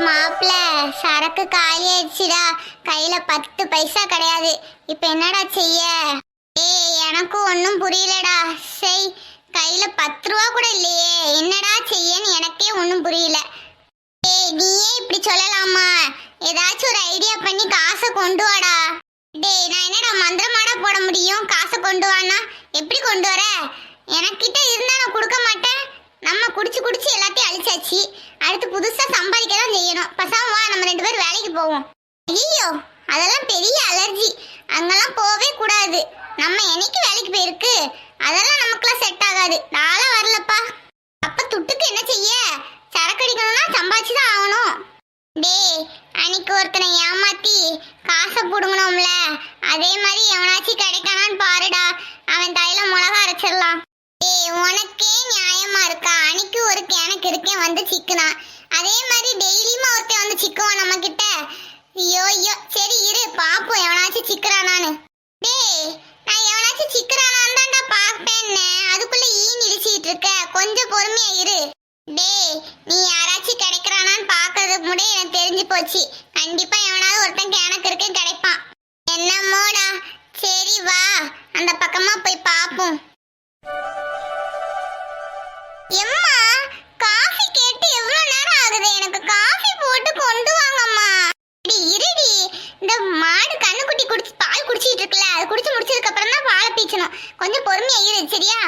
மாப்பிள்ள சரக்கு காலி ஆயிடுச்சுடா கையில பத்து பைசா கிடையாது. இப்ப என்னடா செய்ய? ஏய் எனக்கும் ஒன்றும் புரியலடா. செய். கையில பத்து ரூபா கூட இல்லையே. என்னடா செய்யன்னு எனக்கே ஒன்றும் புரியல. ஏய் நீயே இப்படி சொல்லலாமா? ஏதாச்சும் ஒரு ஐடியா பண்ணி காசை கொண்டு வாடா. டேய் நான் என்னடா மந்திரமாடா போட முடியும்? காசை கொண்டு வானா எப்படி கொண்டு வர? எனக்கிட்ட இருந்தா நான் கொடுக்க மாட்டேன். நம்ம குடிச்சு குடிச்சு எல்லாத்தையும் அழிச்சாச்சு. அடுத்து புதுசா சம்பாதிக்க தான் செய்யணும். பசாம வா நம்ம ரெண்டு பேரும் வேலைக்கு போவோம். ஐயோ அதெல்லாம் பெரிய அலர்ஜி. அங்கெல்லாம் போவே கூடாது. நம்ம என்னைக்கு வேலைக்கு போயிருக்கு? அதெல்லாம் நமக்குலாம் செட் ஆகாது. நான்லாம் வரலப்பா. அப்ப துட்டுக்கு என்ன செய்ய? சரக்கு அடிக்கணும்னா சம்பாதிச்சு தான் ஆகணும். டேய் அன்னைக்கு ஒருத்தனை ஏமாத்தி காசை பிடுங்கணும்ல அதே மாதிரி எவனாச்சும் கிடைக்கானான்னு பாருடா. அவன் தலையில மிளகா அரைச்சிடலாம். டேய் உனக்கே நியாயமா. இருக்கா? அன்னைக்கு ஒரு எனக்கு இருக்கேன் வந்து சிக்குனா. அதே மாதிரி டெய்லியுமா ஒருத்தன் வந்து சிக்குவான் நம்ம கிட்ட ஐயோ ஐயோ. சரி அது குடிச்சு முடிச்சதுக்கு அப்புறம் தான் பாலை பீச்சணும் கொஞ்சம் பொறுமையா இரு சரியா?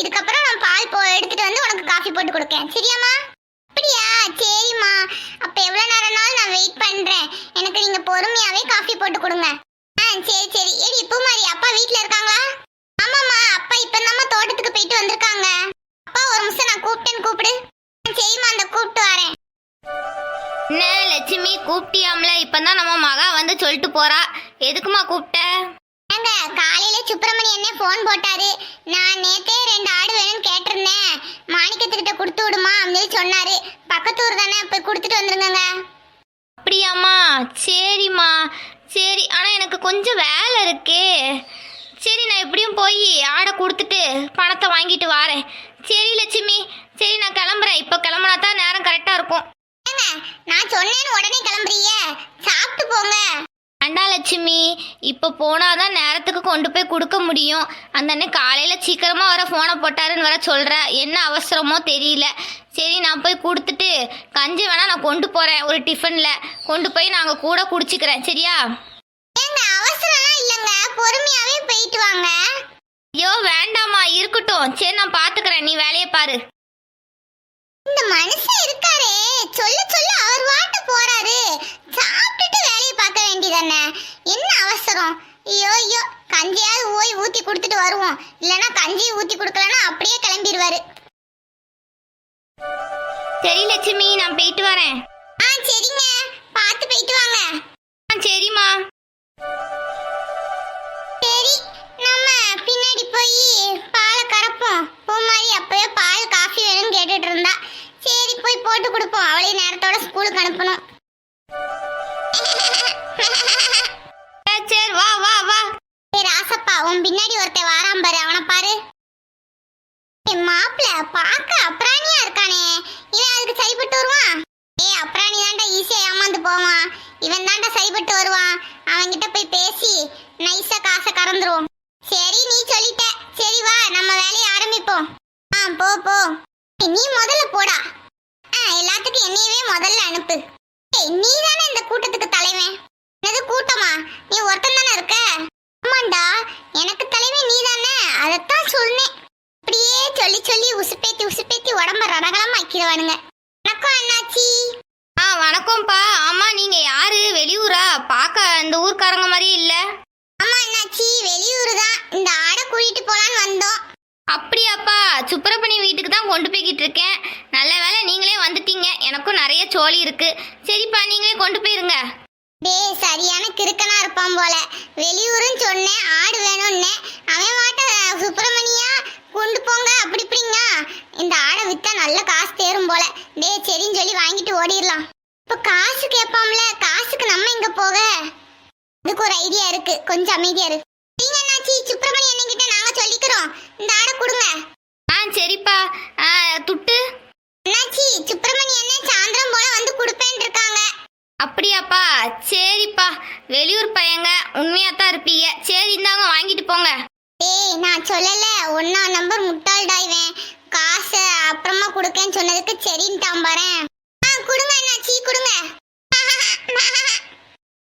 இதுக்கப்புறம் நான் பால் போ எடுத்துட்டு வந்து உனக்கு காஃபி போட்டு கொடுக்கேன் சரியாம்மா? அப்படியா? சரிம்மா. அப்போ எவ்வளோ நேரம்னாலும் நான் வெயிட் பண்ணுறேன் எனக்கு நீங்கள் பொறுமையாகவே காஃபி போட்டு கொடுங்க. ஆ சரி சரி. ஏடி மாதிரி அப்பா வீட்டில் இருக்காங்களா? ஆமாம்மா. அப்பா இப்போ இப்பதாம்மா தோட்டத்துக்கு போயிட்டு வந்திருக்காங்க. அப்பா ஒரு நிமிஷம் நான் கூப்பிட்டேன்னு கூப்பிடு. ஆ, சரிம்மா அந்த கூப்பிட்டு வரேன். என்ன லட்சுமி கூப்பிட்டியாம்ல? இப்பதான் நம்ம மகா வந்து சொல்லிட்டு போகிறா எதுக்குமா கூப்பிட்ட? ஏங்க காலையில சுப்பிரமணி என்ன ஃபோன் போட்டாரு. நான் நேத்தே ரெண்டு ஆடு வேணும்னு கேட்டிருந்தேன். மாணிக்கத்துக்கிட்ட கொடுத்து விடுமா அப்படின்னு சொன்னாரு. பக்கத்து ஊர் தானே போய் கொடுத்துட்டு வந்துருங்கங்க. அப்படியாம்மா? சரிம்மா. சரி ஆனா எனக்கு கொஞ்சம் வேலை இருக்கே. சரி நான் எப்படியும் போய் ஆடை கொடுத்துட்டு பணத்தை வாங்கிட்டு வரேன். சரி லட்சுமி. சரி நான் கிளம்புறேன். இப்போ கிளம்புனா தான் நேரம் கரெக்டாக இருக்கும். நான் சொன்னேன்னு உடனே கிளம்புறீங்க. சாப்பிட்டு போங்க. அண்டா லட்சுமி இப்போ போனாதான் நேரத்துக்கு கொண்டு போய் கொடுக்க முடியும். அந்த அண்ணன் காலையில் சீக்கிரமாக வர ஃபோனை போட்டாருன்னு வர சொல்கிற என்ன அவசரமோ தெரியல. சரி நான் போய் கொடுத்துட்டு கஞ்சி வேணா நான் கொண்டு போகிறேன் ஒரு டிஃபனில் கொண்டு போய் நாங்கள் கூட குடிச்சிக்கிறேன். சரியா? ஏங்க அவசரம்லாம் இல்லைங்க. பொறுமையாவே போயிட்டு வாங்க. ஐயோ வேண்டாம்மா. இருக்கட்டும். சரி நான் பார்த்துக்கிறேன் நீ வேலையை பாரு. இந்த மனுஷன் இருக்காரே. சொல்ல சொல்ல. அவர் வாட்டு போறாரு. சாப்பிட்டுட்டு பார்க்க வேண்டியதானே? என்ன அவசரம்? ஐயோ ஐயோ கஞ்சியாவது ஓய் ஊத்தி கொடுத்துட்டு வருவோம். இல்லைன்னா கஞ்சி ஊத்தி கொடுக்கலன்னா அப்படியே கிளம்பிடுவாரு. சரி லட்சுமி நான் போயிட்டு வரேன். ஆ சரிங்க. பார்த்து போயிட்டு வாங்க. ஆ சரிம்மா. சரி நம்ம பின்னாடி போய் பாலை கறப்போம். பூமாரி அப்பவே பால் காஃபி வேணும்னு கேட்டுட்டு இருந்தா. சரி போய் போட்டு கொடுப்போம். அவளையும் நேரத்தோட ஸ்கூலுக்கு அனுப்பணும். அடிபட்டு வருவான். அவன்கிட்ட போய் பேசி நைஸா காசை கறந்துருவோம். சரி நீ சொல்லிட்ட. சரி வா நம்ம வேலையை ஆரம்பிப்போம். ஆ போ போ. நீ முதல்ல போடா. ஆ எல்லாத்துக்கும் என்னையவே முதல்ல அனுப்பு. ஏய் நீ தானே இந்த கூட்டத்துக்கு தலைவன்? என்னது கூட்டமா? நீ ஒருத்தன் தானே இருக்க? ஆமாண்டா எனக்கு தலைவன் நீ தானே? அதைத்தான் சொன்னேன். இப்படியே சொல்லி சொல்லி உசுப்பேத்தி உசுப்பேத்தி உடம்ப ரணகலமாக்கிடுவானுங்க வணக்கம் அண்ணாச்சி. ஆ வணக்கம்ப்பா ஆமா நீங்க யாரு வெளியூரா பார்க்க இந்த ஊர்க்காரங்க மாதிரி இல்ல ஆமா அண்ணாச்சி வெளியூர் தான் இந்த ஆடை கூட்டிட்டு போலான்னு வந்தோம் அப்படியாப்பா சுப்பிரமணி வீட்டுக்கு தான் கொண்டு போய்கிட்டு இருக்கேன். நல்ல வேலை நீங்களே வந்துட்டீங்க. எனக்கும் நிறைய சோழி இருக்கு. சரிப்பா நீங்களே கொண்டு போயிருங்க. டேய் சரியான கிறுக்கனா இருப்பான் போல. வெளியூருன்னு சொன்னேன் ஆடு வேணும்னு. அவன் மாட்ட சுப்பிரமணியா கொண்டு போங்க அப்படி இப்படிங்க இந்த ஆடை வித்தா நல்ல காசு தேரும் போல. டேய் சரின்னு சொல்லி வாங்கிட்டு ஓடிடலாம். இப்ப காசு கேட்பாம்ல காசுக்கு நம்ம இங்க போக? அதுக்கு ஒரு ஐடியா இருக்கு. கொஞ்சம் அமைதியா இருக்கு நீங்க என்னாச்சு சுப்பிரமணி அண்ணன் கிட்ட நாங்க சொல்லிக்கிறோம் இந்த ஆடை கொடுங்க. ஆ சரிப்பா. ஆ, துட்டு? அண்ணாச்சி சுப்பிரமணி அண்ணன் சாயந்தரம் போல வந்து கொடுப்பேன் இருக்காங்க. அப்படியாப்பா. சரிப்பா. வெளியூர் பையங்க உண்மையா தான் இருப்பீங்க. சரி இந்தாங்க வாங்கிட்டு போங்க. ஏய் நான் சொல்லல. ஒன்னா நம்பர் முட்டாள்டா இவன். காசை அப்புறமா கொடுக்கேன்னு சொன்னதுக்கு சரின்ட்டான் பாரேன். ஆ கொடுங்க அண்ணாச்சி கொடுங்க.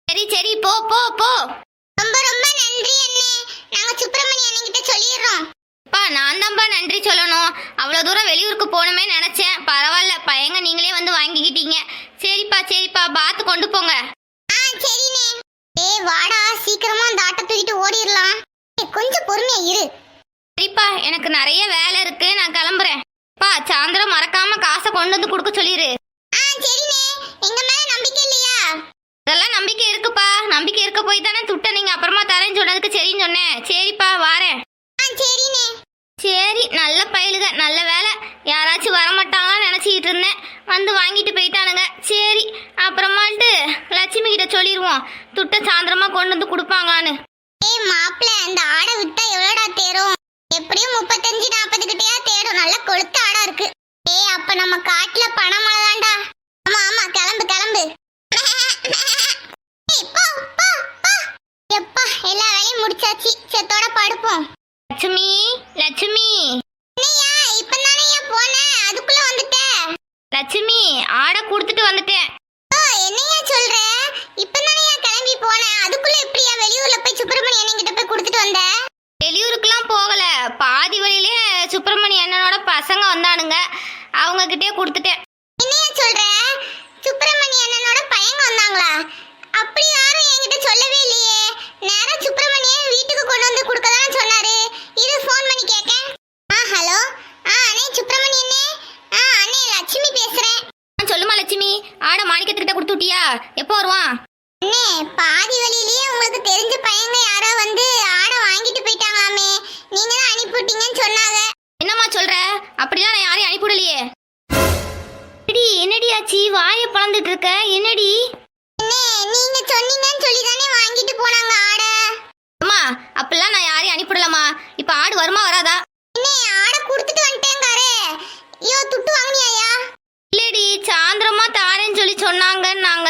சரி சரி போ போ போ. ரொம்ப ரொம்ப நன்றி அண்ணே நாங்க சுப்பிரமணிய அண்ணன்கிட்ட சொல்லிடுறோம் அப்பா நான் தான்ப்பா நன்றி சொல்லணும். அவ்வளோ தூரம் வெளியூருக்கு போகணுமே நினச்சேன். பரவாயில்ல பையங்க நீங்களே வந்து வாங்கிக்கிட்டீங்க. சரிப்பா சரிப்பா பார்த்து கொண்டு போங்க. ஆ சரிண்ணே. ஏய் வாடா சீக்கிரமா அந்த ஆட்டை தூக்கிட்டு ஓடிடலாம். கொஞ்சம் பொறுமையா இரு. சரிப்பா எனக்கு நிறைய வேலை இருக்கு. நான் கிளம்புறேன். பா சாயந்தரம் மறக்காம காசை கொண்டு வந்து கொடுக்க சொல்லிடு ஆ சரிண்ணே. எங்க மேல நம்பிக்கை இல்லையா? இதெல்லாம் நம்பிக்கை இருக்குப்பா. நம்பிக்கை இருக்க போய் தானே துட்டை நீங்க அப்புறமா தரேன்னு சொன்னதுக்கு சரின்னு சொன்னேன். சரிப்பா வாரேன். சரி நல்ல பயலுக. நல்ல வேலை யாராச்சும் வரமாட்டாங்களான்னு நினச்சிக்கிட்டு இருந்தேன். வந்து வாங்கிட்டு போயிட்டானுங்க. சரி அப்புறமாட்டு லட்சுமி கிட்ட சொல்லிடுவோம் துட்டை சாயந்தரமா கொண்டு வந்து கொடுப்பாங்கன்னு ஏய் மாப்பிள்ள இந்த ஆடை விட்டா எவ்வளோடா தேரும் எப்படியும் முப்பத்தஞ்சு நாற்பது கிட்டயா தேடும் நல்ல கொளுத்த ஆடா இருக்கு ஏய் அப்ப நம்ம காட்டுல பணம் தான்டா ஆமா ஆமா கிளம்பு கிளம்பு ஏய், போ, போ, போ. எப்பா எல்லா வேலையும் முடிச்சாச்சு செத்தோட படுப்போம் லட்சுமி லட்சுமி என்னய்யா இப்பதானேயா போனேன் அதுக்குள்ள வந்துட்ட லட்சுமி ஆடை கொடுத்துட்டு வந்துட்டேன் ஓ என்னய்யா சொல்ற இப்பதானேயா கிளம்பி போனேன் அதுக்குள்ள எப்படியா வெளியூர்ல போய் சுப்பிரமணியன் கிட்ட போய் கொடுத்துட்டு வந்த வெளியூருக்குலாம் போகல பாதி வழியிலே சுப்பிரமணிய அண்ணனோட பசங்க வந்தானுங்க. அவங்க கிட்டே கொடுத்துட்டேன். என்னையா சொல்ற? சுப்பிரமணிய அண்ணனோட பையங்க வந்தாங்களா? அப்படி யாரும் என்கிட்ட சொல்லவே இல்லையே. நேரா சுப்பிரமணியன் வீட்டுக்கு கொண்டு வந்து கொடுக்க தானே சொன்னாரு. இது ஃபோன் பண்ணி கேட்க ஆ ஹலோ. ஆ அண்ணே சுப்பிரமணியனே ஆ அண்ணே லட்சுமி பேசுறேன். சொல்லுமா லட்சுமி. ஆடை மாணிக்கத்துக்கிட்ட கொடுத்து விட்டியா? எப்போ வருவான்? அண்ணே பாதி வழியிலேயே உங்களுக்கு தெரிஞ்ச பையங்க யாரோ வந்து ஆடை வாங்கிட்டு போயிட்டாங்களாமே. நீங்க தான் அனுப்பிவிட்டீங்கன்னு சொன்னாங்க. என்னம்மா சொல்ற? அப்படிலாம் நான் யாரையும் அனுப்பிவிடலையே. என்னடி என்னடி ஆச்சு? வாயை பழந்துட்டு இருக்க. என்னடி? நீங்க சொன்னீங்கன்னு சொல்லி தானே வாங்கிட்டு போனாங்க ஆடை. அம்மா அப்படிலாம் நான் யாரையும் அனுப்பிவிடலம்மா. இப்போ ஆடு வருமா வராதா? அண்ணே ஆடை கொடுத்துட்டு வந்துட்டேங்காரே ஐயோ துட்டு வாங்கினியாயா? இல்லடி சாயந்தரமா தாரேன்னு சொல்லி சொன்னாங்கன்னாங்க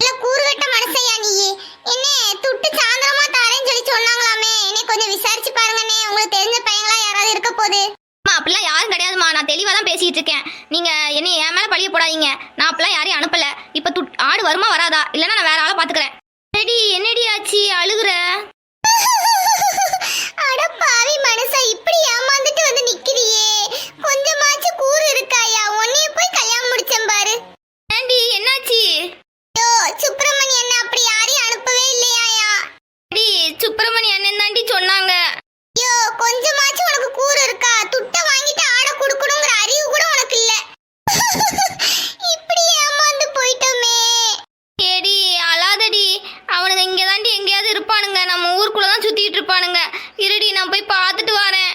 இல்ல கூறுகட்ட மனசையா நீ என்ன துட்டு சாயந்தரமா தாரேன்னு சொல்லி சொன்னாங்களாமே என்னை கொஞ்சம் விசாரிச்சு பாருங்கண்ணே உங்களுக்கு தெரிஞ்ச பையங்களா யாராவது இருக்க போகுது அம்மா அப்படிலாம் யாரும் கிடையாதும்மா நான் தெளிவாக தான் பேசிக்கிட்டு இருக்கேன் நீங்கள் என்ன என் மேலே பழிய போடாதீங்க. நான் அப்படிலாம் யாரையும் அனுப்பல. இப்போ துட் ஆடு வருமா வராதா? இல்லைன்னா நான் வேற ஆளை பார்த்துக்கிறேன் என்னடி என்னடி ஆச்சு? அழுகுற. அட பாவி மனசா இப்படி ஏமாந்துட்டு வந்து நிக்கிறியே. கொஞ்சமாச்சும் கூறு இருக்காயா? உன்னைய போய் கல்யாணம் முடிச்சேன் பாரு. ஏண்டி என்னாச்சு ஐயோ சுப்பிரமணி என்ன அப்படி யாரையும் அனுப்பவே இல்லையாயா அடி சுப்பிரமணி அண்ணன் தாண்டி சொன்னாங்க ஐயோ கொஞ்சமாச்சும் உனக்கு கூறு இருக்கா துட்டை வாங்கிட்டு ஆடை கொடுக்கணுங்கிற அறிவு கூட உனக்கு இல்ல இப்படி ஏமாந்து போயிட்டோமே ஏடி அழாதடி அவனுங்க இங்கே தாண்டி எங்கேயாவது இருப்பானுங்க நம்ம ஊருக்குள்ள தான் சுற்றிட்டு இருப்பானுங்க. இருடி நான் போய் பார்த்துட்டு வரேன்.